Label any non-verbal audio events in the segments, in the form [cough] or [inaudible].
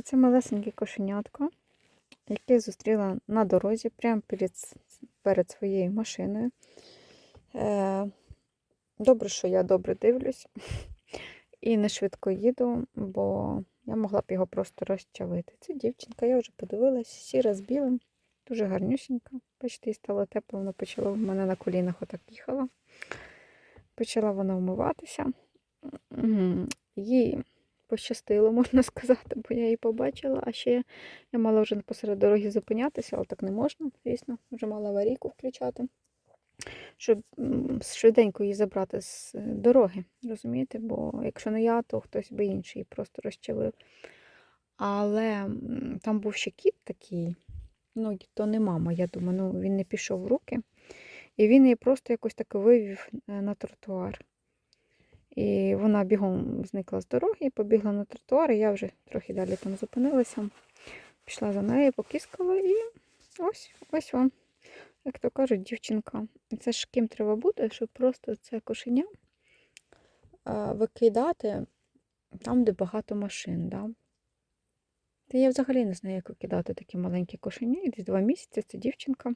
Це малесеньке кошенятко, яке зустріла на дорозі прямо перед, перед своєю машиною. Е, добре, що я добре дивлюсь і не швидко їду, бо я могла б його просто розчавити. Це дівчинка, я вже подивилась, сіра з білим, дуже гарнюсінька. Бачите, їй стало тепло, вона почала в мене на колінах отак їхала. Почала вона вмиватися. Їй пощастило, [laughs] можна сказати, бо я її побачила. А ще я мала вже посеред дороги зупинятися, але так не можна, звісно. Вже мала аварійку включати, щоб швиденько її забрати з е, дороги. Розумієте? Бо якщо не я, то хтось би інший її просто розчавив. Але там був ще кіт такий, ну, то не мама, я думаю, ну він не пішов в руки. І він її просто якось так вивів е, на тротуар. І вона бігом зникла з дороги побігла на тротуар. І я вже трохи далі там зупинилася. Пішла за нею, покіскала і ось ось вам, як то кажуть, дівчинка. Це ж ким треба бути, щоб просто це кошеня викидати там, де багато машин. Да? Та я взагалі не знаю, як викидати такі маленькі кошеня. І десь два місяці це дівчинка.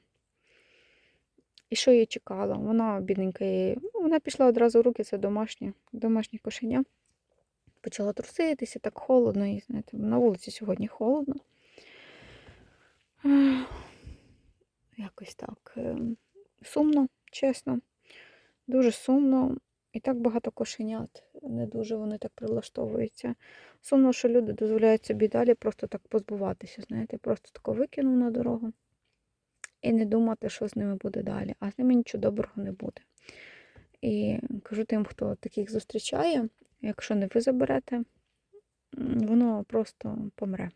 І що її чекала? Вона, бідненька, її, ну, вона пішла одразу в руки, це домашнє, домашнє кошеня. Почала труситися, так холодно, і знаєте, на вулиці сьогодні холодно. Якось так е, сумно, чесно. Дуже сумно. І так багато кошенят. Не дуже вони так прилаштовуються. Сумно, що люди дозволяють собі далі просто так позбуватися. Знаєте, просто тако викинув на дорогу і не думати, що з ними буде далі. А з ними нічого доброго не буде. І кажу тим, хто таких зустрічає, якщо не ви заберете, воно просто помре.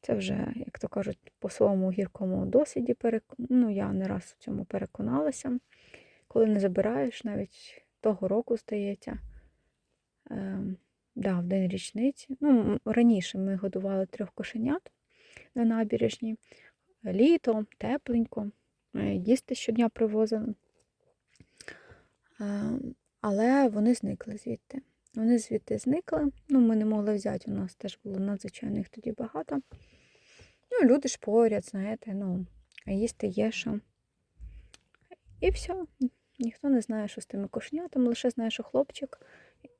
Це вже, як то кажуть, по своєму гіркому досвіді, перек... ну, я не раз в цьому переконалася. Коли не забираєш, навіть того року стається, е, да, в день річниці. Ну, раніше ми годували трьох кошенят на набережній. Літо, тепленько, е, їсти щодня привозили. Е, Але вони зникли звідти. Вони звідти зникли. Ну, ми не могли взяти, у нас теж було надзвичайно їх тоді багато. Ну, люди ж поряд, знаєте, ну, їсти є що. І все. Ніхто не знає, що з тими кошенятами, лише знає, що хлопчик.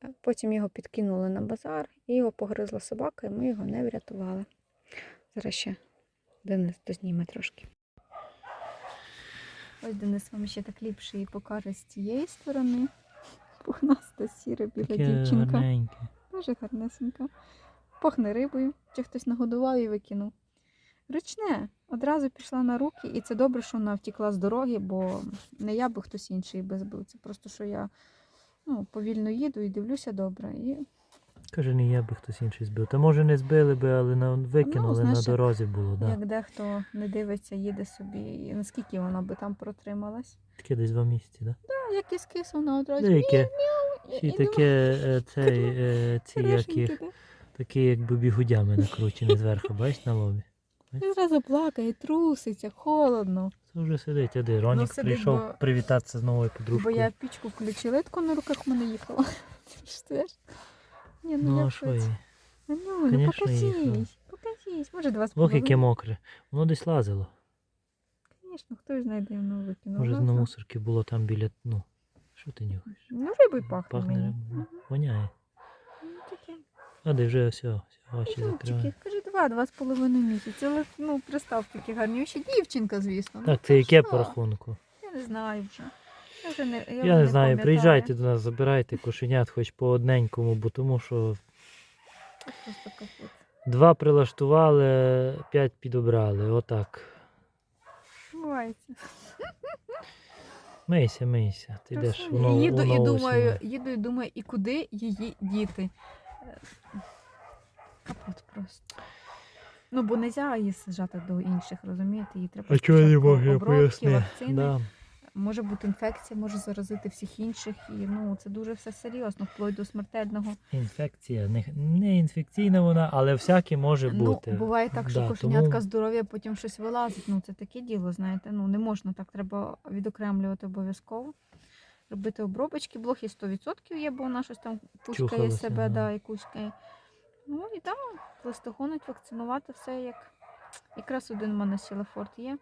Е, Потім його підкинули на базар, і його погризла собака, і ми його не врятували. Зараз ще Денис дозніме трошки. Ось Денис вам ще так ліпше і покаже з цієї сторони. Пухнаста сіра біла Таке дівчинка. гарненьке. Дуже гарнесенька. Пахне рибою, чи хтось нагодував і викинув. Ручне, одразу пішла на руки, і це добре, що вона втікла з дороги, бо не я би хтось інший би збив. Це просто що я ну, повільно їду і дивлюся добре. І Каже, не я би хтось інший збив. Та може не збили би, але на, викинули знаєш, на дорозі було, да. як дехто не дивиться, їде собі, і наскільки вона би там протрималась. Таке десь два місяці, да? А як і скис, вона одразу. Деяке, і- таке, е, цей, е, ці які, такі якби бігудями накручені зверху, бачиш на лобі. І зразу плакає, труситься, холодно. Це вже сидить, а Ронік сидить, прийшов бо- привітатися з новою Бо я пічку включила, тако на руках в мене їхала. [laughs] Ні, ну, Ну, а що їй? Ну, ну, Конечно, їхала. покажись, покажись. Може, два з Ох, яке мокре. Воно десь лазило. Звісно, хто ж знайде воно викинув. Може, на так. мусорки було там біля, ну, що ти нюхаєш? Ну, рибою пахне, Пахне мені. рибою. Воняє. Ну, таке. А де вже все, все очі закриває. Кажи, два, два з половиною місяці. Але, ну, пристав такі гарніші. Дівчинка, звісно. Ну, Так, та це яке що? по рахунку? Я не знаю вже. Я, вже не, я, Я, вже не знаю, пам'ятаю. приїжджайте до нас, забирайте кошенят хоч по одненькому, бо тому що два прилаштували, п'ять підобрали. Отак. Бувається. Мийся, мийся. Ти йдеш у нову, їду і думаю, їду і думаю, і куди її діти. Е, Капут просто. Ну, бо не можна її саджати до інших, розумієте? Їй треба А чого не можу, я поясни. вакцини. Да. Може бути інфекція, може заразити всіх інших. І ну, це дуже все серйозно, вплоть до смертельного. Інфекція. Не, не інфекційна вона, але всяке може бути. Ну, буває так, що Да, кошенятка тому- здоров'я потім щось вилазить. Ну, це таке діло, знаєте. Ну, не можна так, треба відокремлювати обов'язково. Робити обробочки, блохи 100% є, бо вона щось там пускає себе, да. да, якусь. Ну і так, пластогонить, вакцинувати все як. Якраз один в мене Сілафорд є.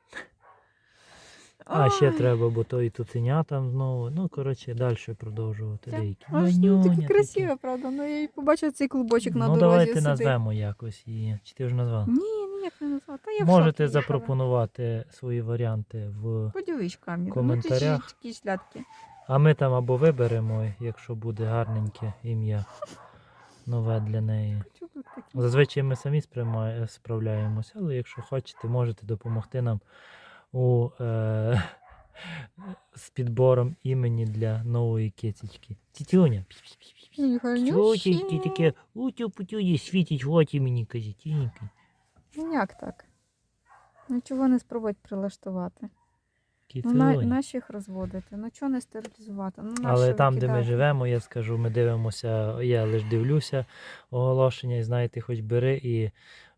А ще Ой, треба, бо то і туценя там знову. Ну, коротше, далі продовжувати. Так. Деякі. Аж ну, Манюня таке такі. правда. Ну я й побачила цей клубочок на Ну, дорозі. давайте сидить. назвемо якось її. Чи ти вже назвав? Ні, ніяк не назвала. Та я в Можете шокі запропонувати свої варіанти в. Поділись камінь. коментарях. Ну, ж лятки. А ми там або виберемо, якщо буде гарненьке ім'я нове для неї. Такі. Зазвичай ми самі справляємося, але якщо хочете, можете допомогти нам у, е- [laughs] з підбором імені для нової кицечки. Тітюня. Тютю, таке утю-путю світить в очі мені казітіньки. Ну як так? Нічого не спробують прилаштувати. Ну, наші їх розводити, ну чого не стерилізувати? Ну, Але там, де ми живемо, я скажу, ми дивимося, я лише дивлюся оголошення, і знаєте, хоч бери і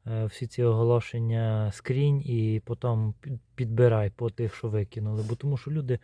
всі ці оголошення скрінь, і потім під- підбирай по тих, що викинули. Бо тому що люди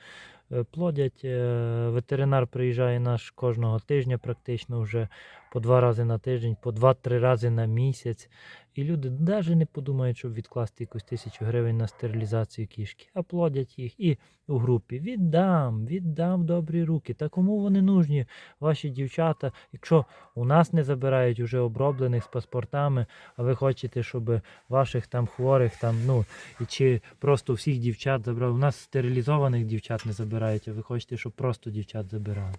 е, плодять, е, ветеринар приїжджає наш кожного тижня, практично вже по два рази на тиждень, по два-три рази на місяць. І люди навіть не подумають, щоб відкласти якусь тисячу гривень на стерилізацію кішки, а плодять їх і у групі. Віддам, віддам добрі руки. Та кому вони нужні, ваші дівчата? Якщо у нас не забирають уже оброблених з паспортами, а ви хочете, щоб ваших там хворих, там, ну, чи просто всіх дівчат забрали. У нас стерилізованих дівчат не забирають, а ви хочете, щоб просто дівчат забирали.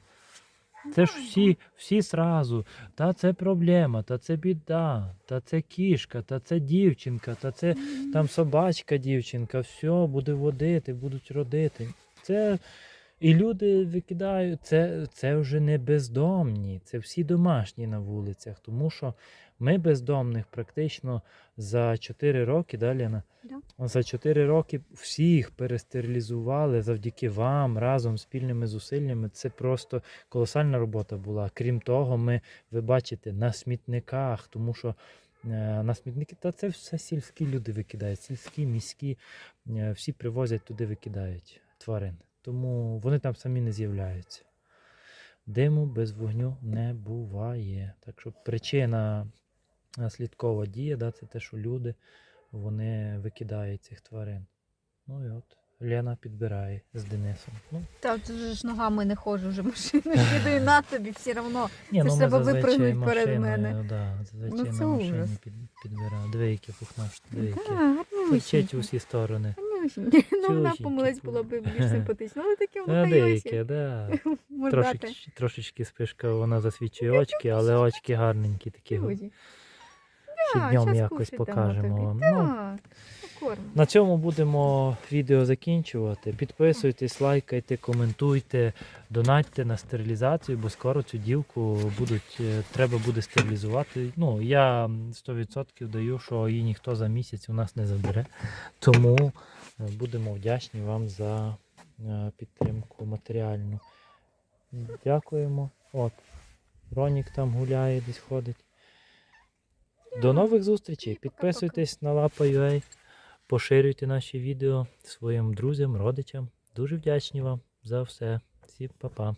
Це ж всі, всі сразу. Та це проблема, та це біда, та це кішка, та це дівчинка, та це там собачка, дівчинка, все, буде водити, будуть родити. Це і люди викидають, це, це вже не бездомні, це всі домашні на вулицях. Тому що ми бездомних практично за 4 роки, далі на Да. за 4 роки всіх перестерилізували завдяки вам разом спільними зусиллями. Це просто колосальна робота була. Крім того, ми, ви бачите, на смітниках, тому що е, на смітники, та це все сільські люди викидають, сільські, міські, е, всі привозять туди, викидають тварин. Тому вони там самі не з'являються. Диму без вогню не буває. Так що причина слідкова дія, да, це те, що люди вони викидають цих тварин. Ну і от Лена підбирає з Денисом. Ну, тут же ж ногами не ходжу вже машину [laughs] їду і на тобі все одно. ні, Це ну ж ми треба випригнуть перед мене. Да, зазвичай Ну, на це машині ужас. під, підбираємо. Диви, які пухнашки, диви, які. Так, Вчить у сторони. Гарнюсінькі. [laughs] Ну, вона помилась були. б більш симпатично, але таке воно деякі, да. [laughs] Трошечки, трошечки спишка вона засвічує очки, але очки гарненькі такі. Так, днем якось покажемо вам. Ну, На цьому будемо відео закінчувати. Підписуйтесь, лайкайте, коментуйте, донатьте на стерилізацію, бо скоро цю дівку будуть, е, треба буде стерилізувати. Ну, я 100% даю, що її ніхто за місяць у нас не забере. Тому будемо вдячні вам за е, підтримку матеріальну. Дякуємо. От, Ронік там гуляє, десь ходить. До нових зустрічей. Підписуйтесь на Лапа.ua, поширюйте наші відео своїм друзям, родичам. Дуже вдячні вам за все. Всім па-па.